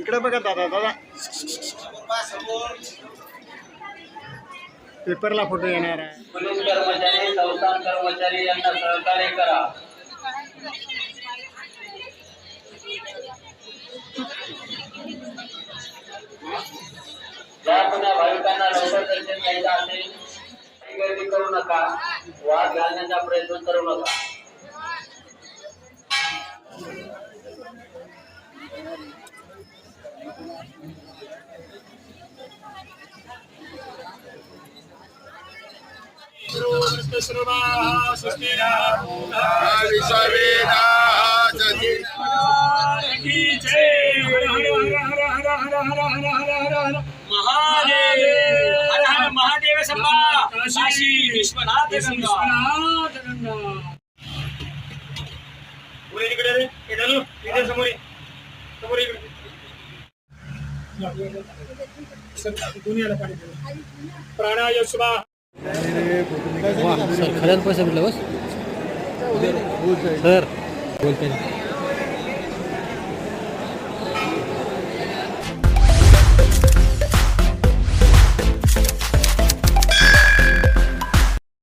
इकडे बघा दादा दादा पेपरला फोटो येणार आहे. पोलीस कर्मचारी संस्थान कर्मचारी यांना सहकार्य करा. ज्या भाविकांना लवकर दर्शन घ्यायचं असेल गर्दी करू नका. वाद घालण्याचा प्रयत्न करू नका. महादेव हर काशी विश्वनाथ गंगा इकडे रे इकडे समोर समोर इकडे प्राणाय सर खऱ्याच पैसा भेटला बस. सर. बोलते